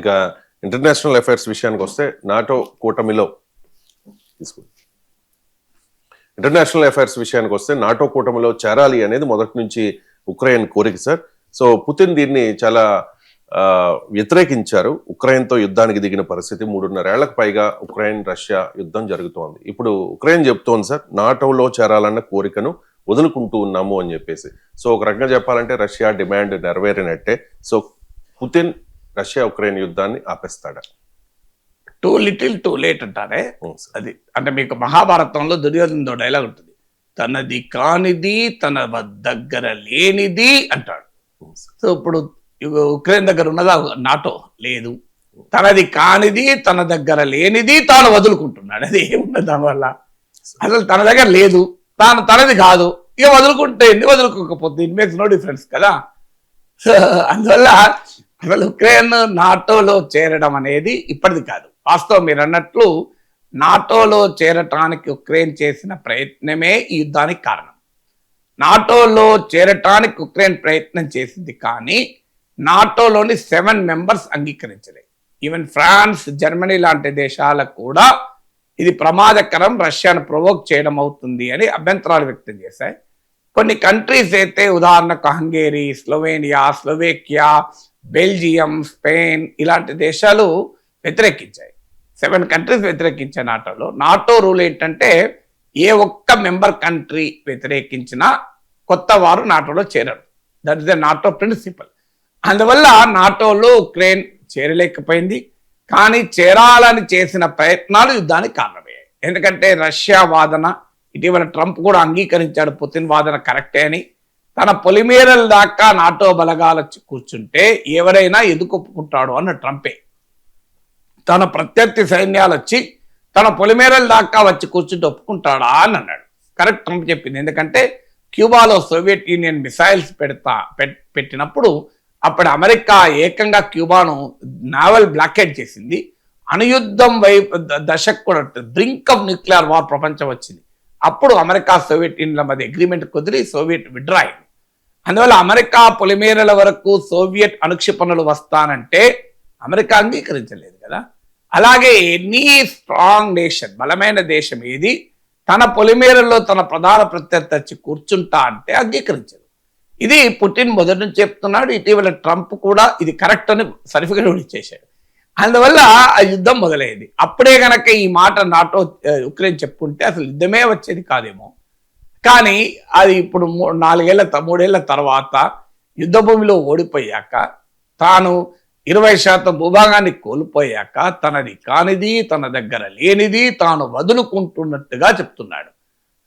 ఇక international affairs విషయానికి వస్తే నాటో కూటమిలో ఇంటర్నేషనల్ అఫైర్స్ విషయానికి వస్తే నాటో కూటమిలో చేరాలి అనేది మొదటి నుంచి ఉక్రెయిన్ కోరిక సార్ సో పుతిన్ దీన్ని చాలా వ్యతిరేకించారు ఉక్రెయిన్తో యుద్ధానికి దిగిన పరిస్థితి. మూడున్నరేళ్ళకు పైగా ఉక్రెయిన్ రష్యా యుద్ధం జరుగుతోంది. ఇప్పుడు ఉక్రెయిన్ చెప్తోంది సార్ నాటోలో చేరాలన్న కోరికను వదులుకుంటూ ఉన్నాము అని చెప్పేసి. సో ఒక రకంగా చెప్పాలంటే రష్యా డిమాండ్ నెరవేరినట్టే. సో పుతిన్ రష్యా ఉక్రెయిన్ యుద్ధాన్ని ఆపేస్తాడా? టూ లిటిల్ టూ లేట్ అంటారే. అది అంటే మీకు మహాభారతంలో దుర్యోధనతో డైలాగ్ ఉంటుంది. తనది కానిది తన దగ్గర లేనిది అంటాడు. సో ఇప్పుడు ఉక్రెయిన్ దగ్గర ఉన్నదా? నాటో లేదు. తనది కానిది తన దగ్గర లేనిది తాను వదులుకుంటున్నాడు. అది ఏమున్నది దానివల్ల అసలు తన దగ్గర లేదు. తాను తనది కాదు. ఇక వదులుకుంటే ఎన్ని వదులుకోకపోతే ఇట్ మేక్స్ నో డిఫరెన్స్ కదా. సో అందువల్ల అసలు ఉక్రెయిన్ నాటోలో చేరడం అనేది ఇప్పటిది కాదు. వాస్తవం మీరు అన్నట్లు నాటోలో చేరటానికి ఉక్రెయిన్ చేసిన ప్రయత్నమే ఈ యుద్ధానికి కారణం. నాటోలో చేరటానికి ఉక్రెయిన్ ప్రయత్నం చేసింది కానీ నాటోలోని సెవెన్ మెంబర్స్ అంగీకరించలేదు ఈవెన్ ఫ్రాన్స్ జర్మనీ లాంటి దేశాలకు కూడా ఇది ప్రమాదకరం రష్యాను ప్రొవోక్ చేయడం అవుతుంది అని అభ్యంతరాలు వ్యక్తం చేశాయి. కొన్ని కంట్రీస్ అయితే ఉదాహరణకు Hungary Slovenia Slovakia Belgium Spain ఇలాంటి దేశాలు వ్యతిరేకించాయి. సెవెన్ కంట్రీస్ వ్యతిరేకించాయి నాటోలో. నాటో రూల్ ఏంటంటే ఏ ఒక్క మెంబర్ కంట్రీ వ్యతిరేకించినా కొత్త వారు నాటోలో చేరరు. That is the NATO principle అందువల్ల నాటోలో ఉక్రెయిన్ చేరలేకపోయింది. కానీ చేరాలని చేసిన ప్రయత్నాలు యుద్ధానికి కారణమయ్యాయి. ఎందుకంటే రష్యా వాదన ఇటీవల ట్రంప్ కూడా అంగీకరించాడు పుతిన్ వాదన కరెక్టే అని. తన పొలిమేరల దాకా నాటో బలగాలు వచ్చి కూర్చుంటే ఎవరైనా ఎదుకొప్పుకుంటాడు అన్న ట్రంపే. తన ప్రత్యర్థి సైన్యాలు వచ్చి తన పొలిమేరల దాకా వచ్చి కూర్చుంటే ఒప్పుకుంటాడా అని అన్నాడు. కరెక్ట్ ట్రంప్ చెప్పింది. ఎందుకంటే క్యూబాలో సోవియట్ యూనియన్ మిసైల్స్ పెడతా పెట్టినప్పుడు అప్పుడు అమెరికా ఏకంగా క్యూబాను నావల్ బ్లాకేట్ చేసింది. అణుయుద్ధం వైపు ద- దశకు కూడా బ్రింక్ ఆఫ్ న్యూక్లియర్ వార్ ప్రపంచం వచ్చింది. అప్పుడు అమెరికా సోవియట్ యూనియన్ల మధ్య అగ్రిమెంట్ కుదిరి సోవియట్ విడ్రా అయింది అందువల్ల అమెరికా పొలిమేరల వరకు సోవియట్ అనుక్షిపణలు వస్తానంటే అమెరికా అంగీకరించలేదు కదా. అలాగే ఎనీ స్ట్రాంగ్ నేషన్ బలమైన దేశం ఏది తన పొలిమేరల్లో తన ప్రధాన ప్రత్యర్థి వచ్చి కూర్చుంటా అంటే అంగీకరించదు. ఇది పుటిన్ మొదటి నుంచి చెప్తున్నాడు ఇటీవల ట్రంప్ కూడా ఇది కరెక్ట్ అని సర్టిఫికేట్ కూడా ఇచ్చేశాడు. అందువల్ల ఆ యుద్ధం మొదలైంది. అప్పుడే గనక ఈ మాట నాటో ఉక్రెయిన్ చెప్పుకుంటే అసలు యుద్ధమే వచ్చేది కాదేమో. కానీ అది ఇప్పుడు నాలుగేళ్ళ మూడేళ్ళ తర్వాత యుద్ధ భూమిలో ఓడిపోయాక తాను ఇరవై శాతం భూభాగాన్ని కోల్పోయాక తనది కానిది తన దగ్గర లేనిది తాను వదులుకుంటున్నట్టుగా చెప్తున్నాడు.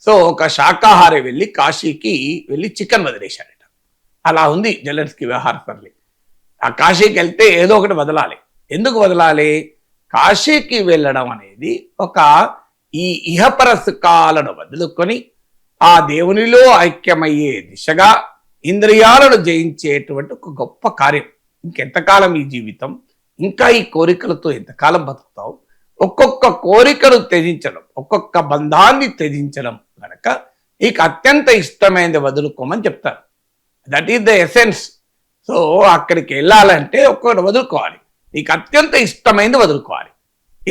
సో ఒక శాకాహారి వెళ్ళి కాశీకి వెళ్ళి చికెన్ వదిలేశాడట. అలా ఉంది జెలెన్స్కి వ్యవహార సరళి. ఆ కాశీకి వెళ్తే ఏదో ఒకటి వదలాలి. ఎందుకు వదలాలి? కాశీకి వెళ్ళడం అనేది ఒక ఈ ఇహపర సుఖాలను వదులుకొని ఆ దేవునిలో ఐక్యమయ్యే దిశగా ఇంద్రియాలను జయించేటువంటి ఒక గొప్ప కార్యం. ఇంకెంతకాలం ఈ జీవితం? ఇంకా ఈ కోరికలతో ఎంతకాలం బతుకుతావు? ఒక్కొక్క కోరికను త్యజించడం ఒక్కొక్క బంధాన్ని త్యజించడం కనుక నీకు అత్యంత ఇష్టమైనది వదులుకోమని చెప్తారు. That is the essence so అక్కడికి వెళ్ళాలంటే ఒక్కొక్కటి వదులుకోవాలి. నీకు అత్యంత ఇష్టమైనది వదులుకోవాలి.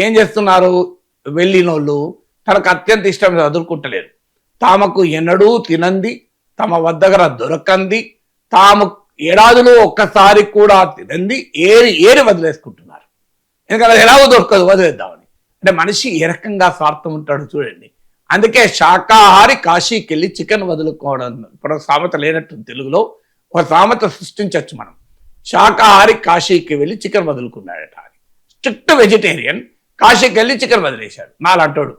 ఏం చేస్తున్నారు? వెళ్ళినోళ్ళు తనకు అత్యంత ఇష్టమైనది వదులుకుంటలేరు. తామకు ఎన్నడూ తినంది తమ వద్దగర దొరకంది తాము ఏడాదిలో ఒక్కసారి కూడా తినంది ఏరి ఏరి వదిలేసుకుంటున్నారు. ఎందుకంటే అది ఎలాగో దొరకదు వదిలేద్దామని. అంటే మనిషి ఏ రకంగా స్వార్థం ఉంటాడు చూడండి. అందుకే శాకాహారి కాశీకి వెళ్ళి చికెన్ వదులుకోవడం ఇప్పుడు సామెత లేనట్టు తెలుగులో. ఒక సామెత సృష్టించవచ్చు మనం. శాకాహారి కాశీకి వెళ్ళి చికెన్ వదులుకున్నాడట స్ట్రిక్ట్ వెజిటేరియన్ కాశీకి వెళ్ళి చికెన్ వదిలేశాడు. నాలంటోడు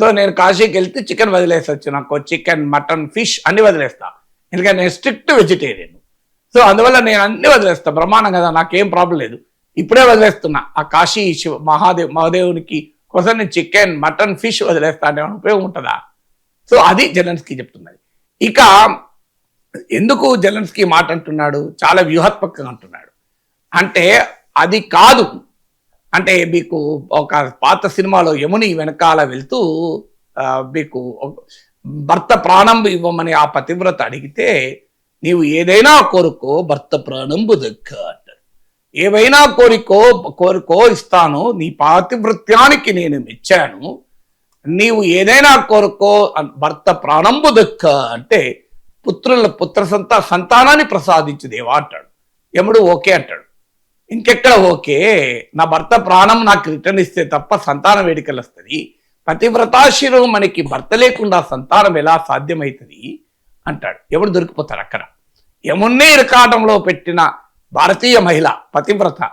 సో నేను కాశీకి వెళ్తే చికెన్ వదిలేసి వచ్చి నాకు చికెన్ మటన్ ఫిష్ అన్ని వదిలేస్తా. ఎందుకంటే నేను స్ట్రిక్ట్ వెజిటేరియన్. సో అందువల్ల నేను అన్ని వదిలేస్తా. బ్రహ్మాండం కదా నాకేం ప్రాబ్లం లేదు. ఇప్పుడే వదిలేస్తున్నా. ఆ కాశీ శివ మహాదేవ్ మహాదేవునికి కోసం నేను చికెన్ మటన్ ఫిష్ వదిలేస్తా అంటే ఏమైనా ఉపయోగం ఉంటుందా? సో అది జలన్స్కి చెప్తున్నది. ఇక ఎందుకు జలన్స్కి మాట అంటున్నాడు? చాలా వ్యూహాత్మకంగా అంటున్నాడు. అంటే అది కాదు. అంటే మీకు ఒక పాత సినిమాలో యముని వెనకాల వెళ్తూ మీకు భర్త ప్రాణం ఇవ్వమని ఆ పతివ్రత అడిగితే నీవు ఏదైనా కోరుకో భర్త ప్రాణంబు దక్క అంటాడు. ఏవైనా కోరికో కోరికో ఇస్తాను నీ పాతివృత్యానికి నేను మెచ్చాను. నీవు ఏదైనా కోరుకో అన్- భర్త ప్రాణంబు దక్క అంటే పుత్రుల పుత్ర సంతా సంతానాన్ని ప్రసాదించు దేవా అంటాడు. యముడు ఓకే అంటాడు. ఇంకెక్కడ ఓకే నా భర్త ప్రాణం నాకు రిటర్న్ ఇస్తే తప్ప సంతాన వేడికలు వస్తుంది. పతివ్రతాశిరం మనకి భర్త లేకుండా సంతానం ఎలా సాధ్యమవుతుంది అంటాడు. ఎవడు దొరికిపోతాడు అక్కడ? యమున్నే ఇరకాటంలో పెట్టిన భారతీయ మహిళ పతివ్రత.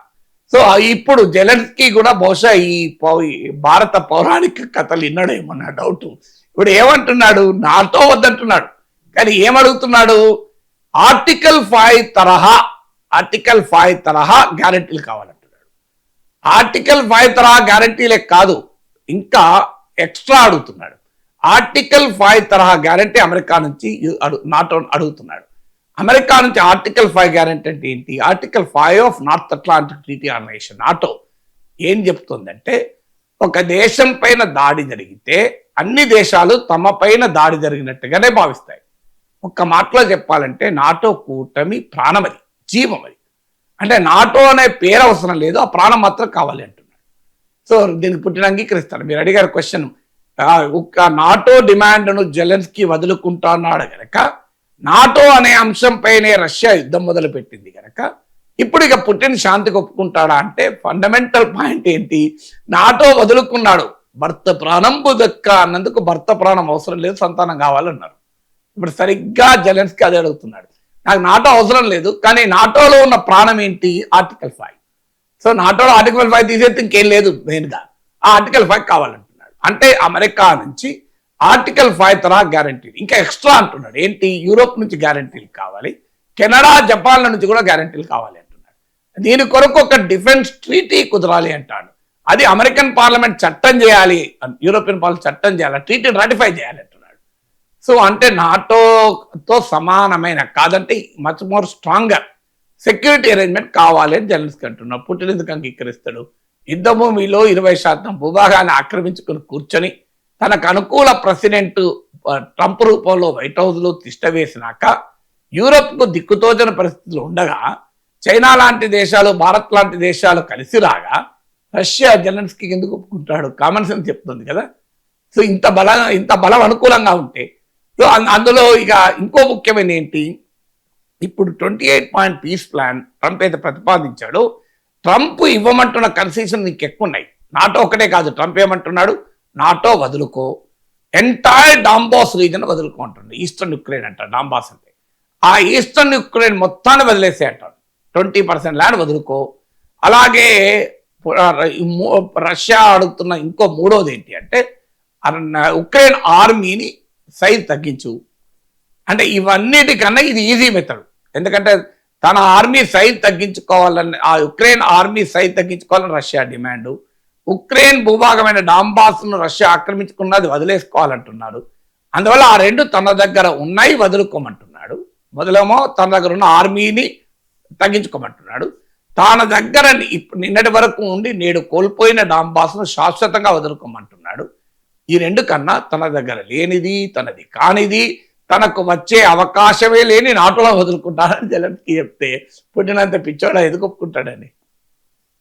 సో ఇప్పుడు జలన్స్కి కూడా బహుశా ఈ ఈ భారత పౌరాణిక కథలు విన్నాడేమో నా డౌట్? ఇప్పుడు ఏమంటున్నాడు? నాతో వద్దంటున్నాడు. కానీ ఏమడుగుతున్నాడు? ఆర్టికల్ ఫైవ్ తరహా ఆర్టికల్ ఫైవ్ తరహా గ్యారంటీలు కావాలంటున్నాడు. ఆర్టికల్ ఫైవ్ తరహా గ్యారెంటీలే కాదు ఇంకా ఎక్స్ట్రా అడుగుతున్నాడు. ఆర్టికల్ ఫైవ్ తరహా గ్యారంటీ అమెరికా నుంచి నాట్ నాటో అడుగుతున్నాడు. అమెరికా నుంచి ఆర్టికల్ ఫైవ్ గ్యారంటీ అంటే ఏంటి? Article five of North Atlantic Treaty Organization NATO. ఏం చెప్తుందంటే ఒక దేశం పైన దాడి జరిగితే అన్ని దేశాలు తమ పైన దాడి జరిగినట్టుగానే భావిస్తాయి. ఒక్క మాటలో చెప్పాలంటే నాటో కూటమి ప్రాణమది. జీవమది అంటే నాటో అనే పేరు అవసరం లేదు ఆ ప్రాణం మాత్రం కావాలి అంటున్నాడు. సో దీనికి పుట్టిన అంగీకరిస్తాడు. మీరు అడిగారు క్వశ్చన్ నాటో డిమాండ్ను జెలెన్స్కి వదులుకుంటున్నాడు గనక నాటో అనే అంశంపైనే రష్యా యుద్ధం మొదలు పెట్టింది గనక ఇప్పుడు ఇక పుట్టిన శాంతికి ఒప్పుకుంటాడా అంటే ఫండమెంటల్ పాయింట్ ఏంటి? నాటో వదులుకున్నాడు. భర్త ప్రాణం దక్క అన్నందుకు భర్త ప్రాణం అవసరం లేదు సంతానం కావాలన్నారు. ఇప్పుడు సరిగ్గా జలెన్స్కి అదే అడుగుతున్నాడు. నాకు నాటో అవసరం లేదు కానీ నాటోలో ఉన్న ప్రాణం ఏంటి? ఆర్టికల్ ఫైవ్ సో నాటోలో ఆర్టికల్ ఫైవ్ తీసేస్తే ఇంకేం లేదు మెయిన్గా ఆ ఆర్టికల్ ఫైవ్ కావాలంటున్నాడు. అంటే అమెరికా నుంచి ఆర్టికల్ ఫైవ్ తరహా గ్యారంటీ ఇంకా ఎక్స్ట్రా అంటున్నాడు. ఏంటి? యూరోప్ నుంచి గ్యారంటీలు కావాలి. కెనడా జపాన్ల నుంచి కూడా గ్యారంటీలు కావాలి అంటున్నాడు. దీని కొరకు ఒక డిఫెన్స్ ట్రీటీ కుదరాలి అంటాడు. అది అమెరికన్ పార్లమెంట్ చట్టం చేయాలి యూరోపియన్ పార్లమెంట్ చట్టం చేయాలి ట్రీటీ రాటిఫై చేయాలి సో అంటే నాటోతో సమానమైన కాదంటే much more stronger security arrangement కావాలి అని జర్నలిస్ట్ అంటున్నాడు పుట్టిన ఎందుకు అంగీకరిస్తాడు? యుద్ధ భూమిలో ఇరవై శాతం భూభాగాన్ని ఆక్రమించుకుని కూర్చొని తనకు అనుకూల ప్రెసిడెంట్ ట్రంప్ రూపంలో వైట్ హౌస్లో తిష్టవేసినాక తిష్ట వేసినాక దిక్కుతోచని పరిస్థితులు ఉండగా చైనా లాంటి దేశాలు భారత్ లాంటి దేశాలు కలిసి రాగా రష్యా జర్నలిస్ట్కి ఎందుకు ఒప్పుకుంటాడు? కామన్ సెన్స్ చెప్తుంది కదా. సో ఇంత బల ఇంత బలం అనుకూలంగా ఉంటే సో అందులో ఇక ఇంకో ముఖ్యమైన ఏంటి ఇప్పుడు twenty eight point peace plan Trump అయితే ప్రతిపాదించాడు. ట్రంప్ ఇవ్వమంటున్న కన్సెషన్ నీకు ఎక్కువ ఉన్నాయి నాటో ఒకటే కాదు ట్రంప్ ఏమంటున్నాడు? నాటో వదులుకో. ఎంటైర్ డాంబాస్ రీజన్ వదులుకో అంటుంది ఈస్టర్న్ యుక్రెయిన్ అంటారు డాంబాస్ అంటే. ఆ ఈస్టర్న్ యుక్రెయిన్ మొత్తాన్ని వదిలేసే అంటాడు. ట్వంటీ పర్సెంట్ ల్యాండ్ వదులుకో. అలాగే రష్యా అడుగుతున్న ఇంకో మూడోది ఏంటి అంటే అన్న- ఉక్రెయిన్ ఆర్మీని సైజ్ తగ్గించు. అంటే ఇవన్నిటికన్నా ఇది ఈజీ మెథడ్ ఎందుకంటే తన ఆర్మీ సైజ్ తగ్గించుకోవాలని ఆ ఉక్రెయిన్ ఆర్మీ సైజ్ తగ్గించుకోవాలని రష్యా డిమాండ్ ఉక్రెయిన్ భూభాగమైన డాంబాస్ను రష్యా ఆక్రమించుకున్నది వదిలేసుకోవాలంటున్నాడు. అందువల్ల ఆ రెండు తన దగ్గర ఉన్నాయి వదులుకోమంటున్నాడు. మొదలేమో తన దగ్గర ఉన్న ఆర్మీని తగ్గించుకోమంటున్నాడు. తన దగ్గర ఇప్పుడు నిన్నటి వరకు ఉండి నేడు కోల్పోయిన డాంబాస్ను శాశ్వతంగా వదులుకోమంటున్నాడు. ఈ రెండు కన్నా తన దగ్గర లేనిది తనది కానిది తనకు వచ్చే అవకాశమే లేని నాటులో వదులుకుంటానని జగన్కి చెప్తే పుట్టినంత పిచ్చోడ ఎదుకొప్పుకుంటాడని